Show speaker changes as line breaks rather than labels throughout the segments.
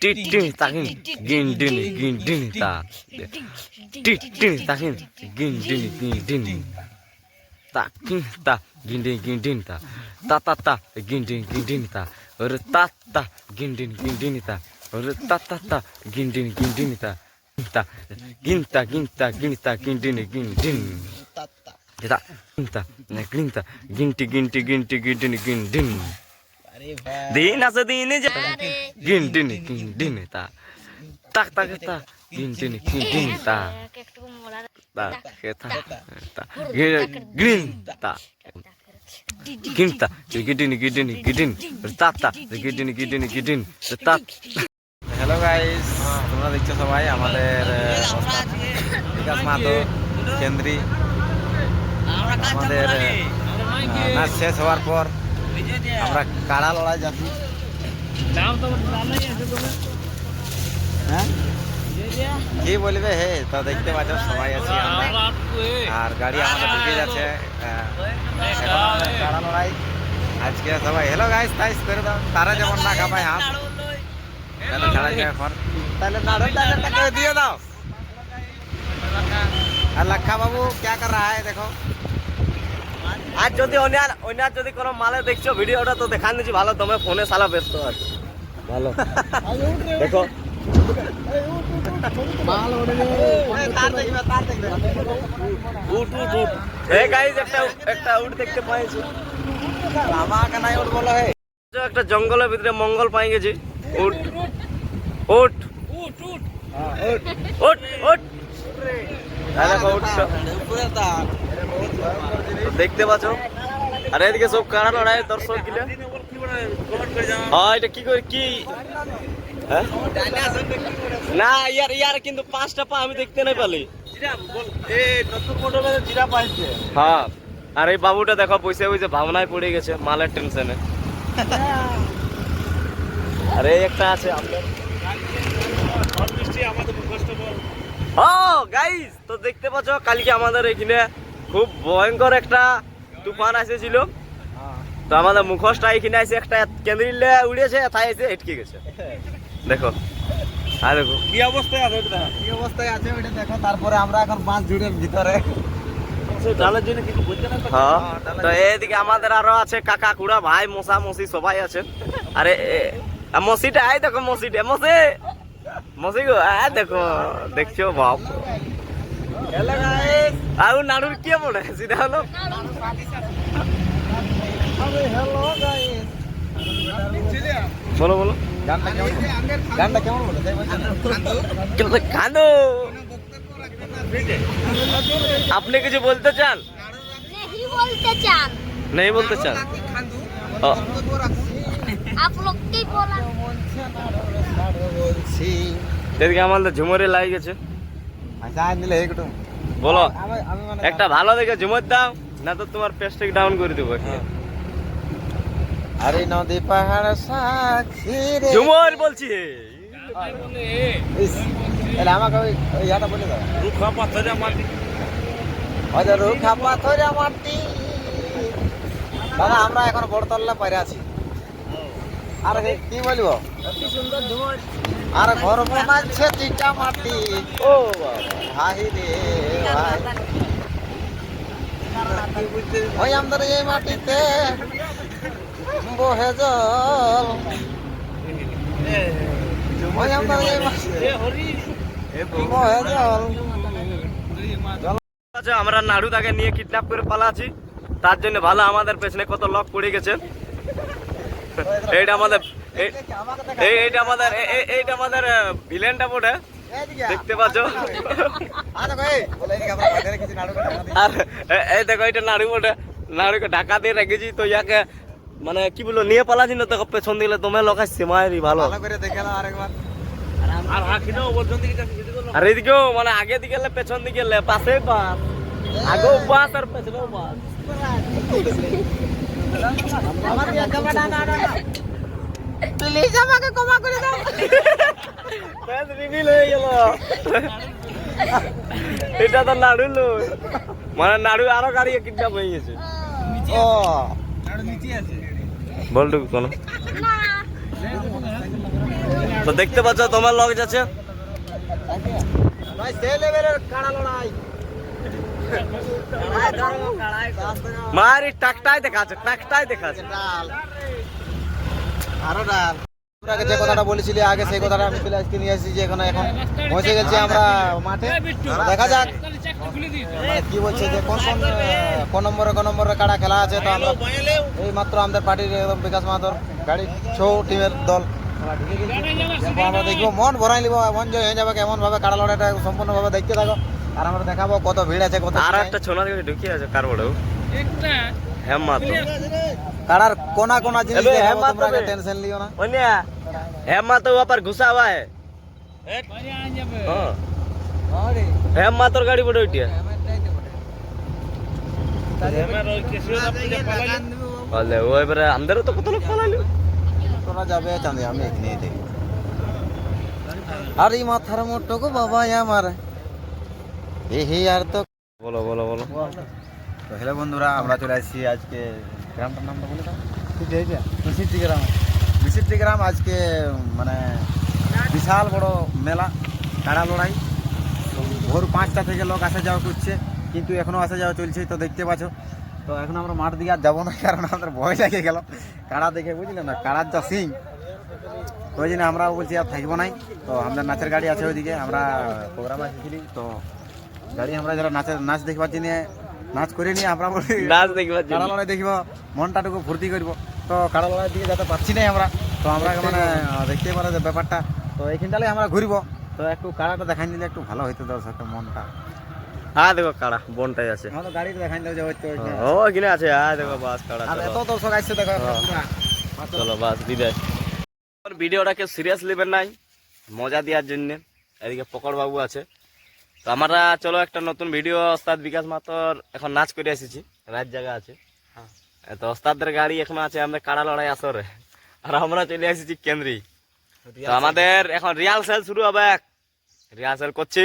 didin takin gindin gindin ta didin takin gindin gindin ta kin ta gindin gindin ta ta ta ta gindin gindin ta ore ta ta gindin gindin ta ore ta ta ta gindin gindin ta ginta ginta ginta ginta gindin gindin ta ta ginta ginta ginti ginti ginti gindin gindin দিন আছে দিন যে গিন্ডিন গিন্ডিন তা। তাক তাক তা। গিন্ডিন গিন্ডিন তা ta ta ta green ta ginta gidin gidin gidin ta ta gidin gidin gidin ta hello guys তোমরা দেখছ সবাই আমাদের বিকাশ মাহাতো কেন্দ্রি। আমাদের ম্যাচ শেষ হওয়ার পর আমরা কাড়া লড়াই যাচ্ছি হ্যাঁ কি বলবে হে তো দেখতে পাচ্ছ সবাই আছি আমরা আর গাড়ি আমাদের ঢুকে যাচ্ছে আহ, এখন আমাদের কাড়া লড়াই আজকে সবাই হ্যালো গাইস তাইস করে দাও তারা যেমন না খাপায় হাত তাহলে ছাড়া যায় এখন তাহলে নাড়ো টাকাটা করে দিয়ে দাও আর লক্ষা বাবু क्या कर रहा है देखो আর যদি অন্যার অন্যার যদি কোনো মালে দেখছ, ভিডিওটা তো দেখান দিচ্ছি ভালো, তুমি ফোনে সালা ব্যস্ত আছে। ভালো। দেখো। উঠ উঠ উঠ। একটা উঠ উঠ জঙ্গলের ভিতরে মঙ্গল পাই গেছি। উঠ। উঠ। উঠ উঠ। এই দেখো উঠছো তো দেখতে পাচ্ছ? আর এদিকে সব কারা লড়াই দর্শক গিলে? হ্যাঁ এটা কি করে কি হ্যাঁ? না, ইয়ার ইয়ার কিন্তু পাঁচটা পা আমি দেখতে নাই পালি হ্যাঁ আর এই বাবুটা দেখো পয়সা পয়সা ভাবনায় পড়ে গেছে, মালের টেনশনে। আরে একটা আছে আপনার। ও গাইস তো দেখতে পাচ্ছ, কালকে আমাদের এখানে খুব ভয়ঙ্কর একটা তুফান এসেছিল তো আমাদের মুখোশটা এখানে এসে একটা কেন্দ্রিলে উড়েছে এথায় এসে হেটকে গেছে। দেখো আর দেখো।
কি অবস্থায় আছে ওটা?
কি অবস্থায় আছে ওইটা দেখো তারপরে আমরা এখন পাঁচ জুড়ের ভিতরে।
বলছে না
হ্যাঁ তো এদিকে আমাদের আরও আছে কাকা কুড়া ভাই মশা মশি সবাই আছে আরে এ- আ, মশিটা দেখো মশিটা মশি মশি গো আয় দেখো দেখছ বাপ। হ্যালো নানুৰ কিয়
নাড়ুর কেমন
আপনি কিছু বলতে চান? নেই বলতে চান। আমাদের ঝুমরে লাগে গেছে বলো
মানে
একটা ভালো দেখে ঝুমর দাও না তো তোমার পেস্টেক ডাউন করে দেবো
হ্যাঁ। আরে নদী পাহাড় সাক্ষী
ঝুমর বলছি।
তাহলে আমাকে ওই ওই ইয়াটা বলে দাও।
রুখা পাথরে মাটি
ওই যে রুখা পাথরে মাটি। দাদা আমরা এখন বড়তল্লা পাইরে আছি। আর কি বলব? আর ঘর বানাচ্ছে চিটা মাটি।
ও
ভাই রে ভাই। ওই আমাদের এই মাটিতে বহে জল। ওই আমাদের এই মাটিতে বহে জল।
আচ্ছা আমরা নাড়ু তাকে নিয়ে কিডন্যাপ করে পালাচ্ছি। তার জন্য ভালো আমাদের পেছনে কত লক পড়ে গেছে। এইটা আমাদের এইটা আমাদের এই- এই- এইটা আমাদের ভিলেনটা বটে। দেখতে পাচ্ছ? আর এই দেখো এটা নাড়ু বটে। নাড়ুকে ঢাকা দিয়ে রেখেছি তো ইয়াকে মানে কি বলব নিয়ে পালাছি না তো পেছন দিলে তোমার লগাইছে মায়েরই ভালো।
ভালো করে দেখে নাও আরেকবার।
আর
এদিকেও মানে আগে দিকে পেছন দিকে পাশে পাস আগেও বাস আর পেছনেও বাস।
প্লিজ আমাকে ক্ষমা করে দাও।
ব্যাস রিভিল হয়ে গেল। এটা তো নাড়ু লো মানে নাড়ু আরও গাড়ি কিডন্যাপ হয়ে গেছে।
ও।
কোনো তো দেখতে পাচ্ছ তোমার লগ যাচ্ছে।
ভাই সে লেভেলের কাড়া লড়াই।
মারি টাকটাই দেখাচ্ছে টাকটাই দেখাচ্ছে।
আগে যে কথাটা বলেছিলি আগে সেই কথাটা আমি চলে আজকে নিয়ে এসেছি যে এখানে এখন পৌঁছে গেছি আমরা মাঠে। দেখা যাক মানে কি বলছে যে কোন কোন কোন নম্বরে কোন নম্বরে কাড়া খেলা আছে তো আমরা এই মাত্র আমাদের পার্টির একদম বিকাশ মাহাতর গাড়ি ছৌ টিমের দল। আমরা দেখব মন ভরাই নিব মন জয় হয়ে যাবে কেমন ভাবে কাড়া লড়াইটা সম্পূর্ণভাবে দেখতে থাকো। আর আমরা দেখাবো কত ভিড় আছে কত
আর একটা ছোনা ঢুকিয়ে আছে কার বড়? হ্যাঁ মাত্র
কাড়ার কোনা কোনা জিনিস
এবে,
দেখাবো,
হেমা
তোমরা
তবে।
টেনশন লিও না
ओनिया हेमा तो ऊपर घुसा हुआ है हाँ हेमा तो गाड़ी बड़े उठी है बोले वो एबारे अंदर तो कत लोग পালাইলো
তোরা যাবে চাঁদে আমি এখানে দেখি আর এই মাথার মোটো গো বাবা আমার এ হে আর তো
বলো বলো বলো
তো হ্যালো বন্ধুরা আমরা চলে আসছি আজকে গ্রামটার নামটা বলে দাও। বিসিটি গ্রাম বিসিটি গ্রাম আজকে মানে বিশাল বড় মেলা কাড়া লড়াই। ভোর পাঁচটা থেকে লোক আসা যাওয়া করছে কিন্তু এখনও আসা যাওয়া চলছে তো দেখতে পাচ্ছ। তো এখন আমরা মাঠ দিকে আর যাব না কারণ আমাদের ভয় লাগে গেল। কাড়া দেখে বুঝলে না কাড়ার যা সিং। তো ওই জন্য আমরা বলছি আর থাকব নাই। তো আমাদের নাচের গাড়ি আছে ওইদিকে আমরা প্রোগ্রাম এসেছিলি তো গাড়ি আমরা যারা নাচের নাচ দেখবার জন্য নাচ করে নিয়ে আমরা বলি
নাচ দেখবা
কাড়া লড়াই দেখব মনটাটুকু ফুর্তি করব। তো কাড়া লড়াইয়ের দিকে যেতে পারছি না আমরা তো আমরা মানে দেখতে পারো যে ব্যাপারটা। তো এইখানটালে আমরা ঘুরব। তো একটু কাড়াটা দেখাই দিলে একটু ভালো হইতো দর্শকের মনটা।
হ্যাঁ দেখো কাড়া বনটাই আছে।
আমাদের গাড়িতে দেখাই দাও যে ওই তো ওইখানে।
ও কিনে আছে। হ্যাঁ দেখো বাস কাড়া
আর এত দর্শক আসছে দেখো
হ্যাঁ। চলো বাস বিদায়। ভিডিওটাকে সিরিয়াস নেবেন নাই মজা দেওয়ার জন্য। এদিকে পকড় বাবু আছে। তো আমরা চলো একটা নতুন ভিডিও ওস্তাদ বিকাশ মাতর এখন নাচ করে এসেছি। রাত জায়গা আছে। তো ওস্তাদের গাড়ি এখন আছে আমাদের কাড়া লড়াই আসরে। আর আমরা চলে এসেছি কেন্দ্রি। তো আমাদের এখন রিহার্সাল শুরু হবে। রিহার্সাল করছি।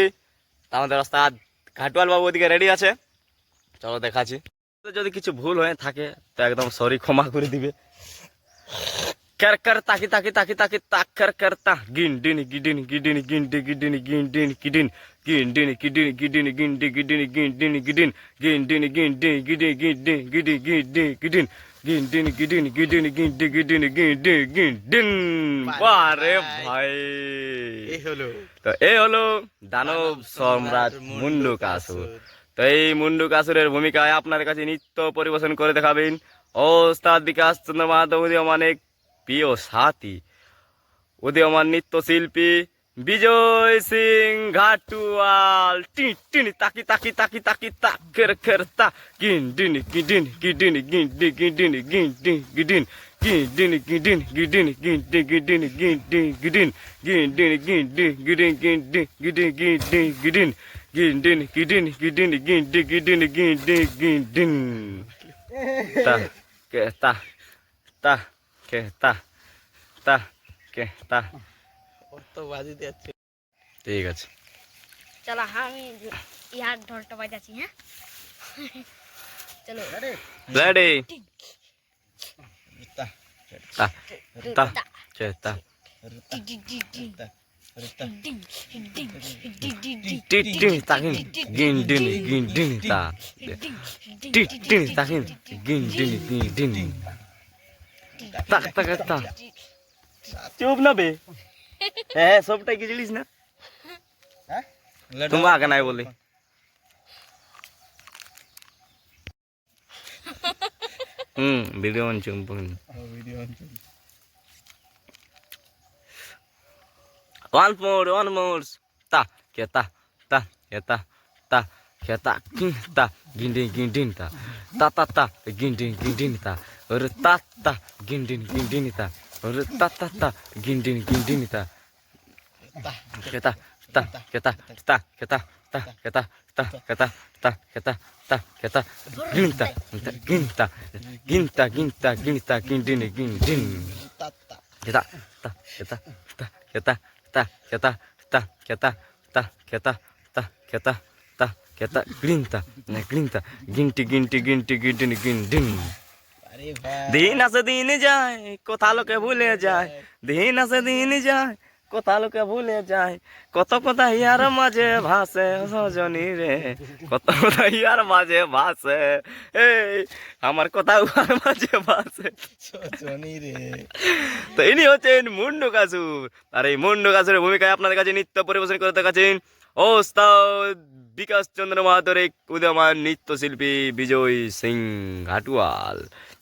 তো আমাদের ওস্তাদ ঘাটুয়াল বাবু ওদিকে রেডি আছে। চলো দেখাচ্ছি। যদি কিছু ভুল হয়ে থাকে তো একদম সরি ক্ষমা করে দিবে। কেরকার তাকি তাকি তাকি তাকি তাক কেরকার তা গিন্ডিনি গিডিন গিডিন গিন্ডি গিডিনি গিন্ডিনি গিডিন গিন্ডিনি গিডিনি গিডিনি গিন্ডি গিডিনি গিন্ডিনি গিডিন গিন্ডিনি গিন্ডি গিডি গিডি গিডি গিডি গিডিন গিন্ডিনি গিডিনি গিডিনি গিন্ডি গিডিনি গিন্ডি গিন্ডিন বারে ভাই এই হলো তো এই হলো দানব সম্রাট মুন্ডু কাসুর তো এই মুন্ডু কাসুরের ভূমিকায় আপনার কাছে নৃত্য পরিবেশন করে দেখাবেন ও ওস্তাদ বিকাশ চন্দ্র মাধবী অনেক প্রিয় সাথী উদীয়মান নৃত্যশিল্পী বিজয় সিং ঘাটুয়াল টি টিনি তাকি তাকি তাকি তাকি তাক খের খের তা গিন ডিন গিডিন গিডিন গিন ডি গিডিন গিন ডি গিডিন গিন ডিন গিডিন গিডিন গিন ডি গিডিন গিন ডি গিডিন গিন ডিন গিন ডি গিডিন গিন ডি গিডিন গিন ডি গিডিন গিন ডিন গিডিন গিডিন গিন ডি গিডিন গিন ডি গিন ডিন তা কে তা তা কে তা তা কে তা ঠিক আছে
চলো আমি ইয়ার ঢোলটা বাজাচ্ছি হ্যাঁ চলো
রেডি
তা,
তা তা কে তা টি টি তাকিন গিন ডিন গিন ডিন তা টি টি তাকিন গিন ডিন গিন ডিন তাক তাক তা চুপ না বে হ্যাঁ সবটাই কি জিনিস না
হ্যাঁ
তুমি আগে নাই বলি হুম ভিডিও বানছি One more, one more. Ta, ke ta, ta, ke ta, ta, ke ta, kin ta, gindin gindin ta, ta ta ta, gindin gindin ta, ur ta ta, retata gindin gindinita. Rutatata gindin ita, Kita kita kita kita kita kita kita kita kita kita kita kita ginta ginta ginta ginta ginta gindin gindin. Kita kita kita kita kita kita kita kita kita kita kita kita kita kita kita glinta, nah glinta, ginti ginti ginti
kita kita
দিন আসে দিন যায় কোথা লোকে ভুলে যায়। দিন আসে দিন যায় কথা লোকে ভুলে যায়। কত কথা ইয়ার মাঝে ভাসে সজনী রে কত কথা ইয়ার মাঝে ভাসে। এই আমার কথা উহার মাঝে ভাসে।
সজনী রে।
তো ইনি হচ্ছেন মুন্ডু কাসুর আর এই মুন্ডু কাসুরের ভূমিকায় আপনাদের কাছে নিত্য পরিবেশন করে দেখাচ্ছেন ওস্তাদ বিকাশ চন্দ্র মাহাতোর এক উদয়মান নৃত্যশিল্পী বিজয় সিং ঘাটুয়াল।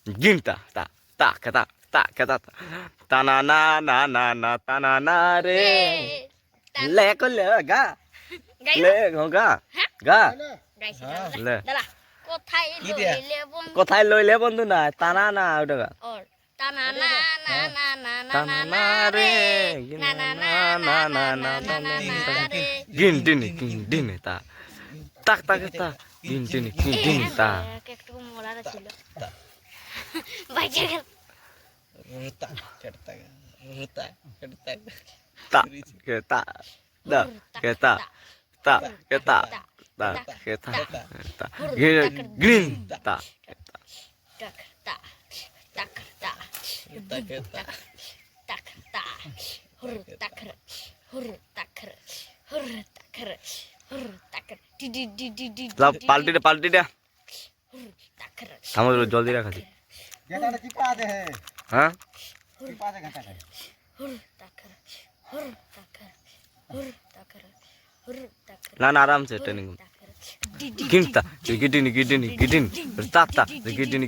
গিনতা তা তা খেতা তা খেতা তা না না না না না তা না না রে লে করলে গা
গাইব
লে গো গা গা
গাইছি
লে
দাদা কোথায় লইলে বন্ধু
কোথায় লইলে বন্ধু না তা না ওটা গা
টানা না না না না না না
না
রে না না না না না না না না রে
গিন ডিনি গিন ডিনি তা তাক তাক তা গিন ডিনি গিন ডিনি তা
একটু মোলার ছিল বাইচা গেল
রতা চড়তা রতা
চড়তা পাল্টিটা
পাল্টিটা জল দিয়ে রাখা
গেটাটা চিপা আছে হে।
হ্যাঁ?
চিপা আছে গেটাটা।
হুর তাকার হুর না না
আরামসে ট্রেনিং কিনতা গিটিনি গিটিনি গিটিনি তাতা গিটিনি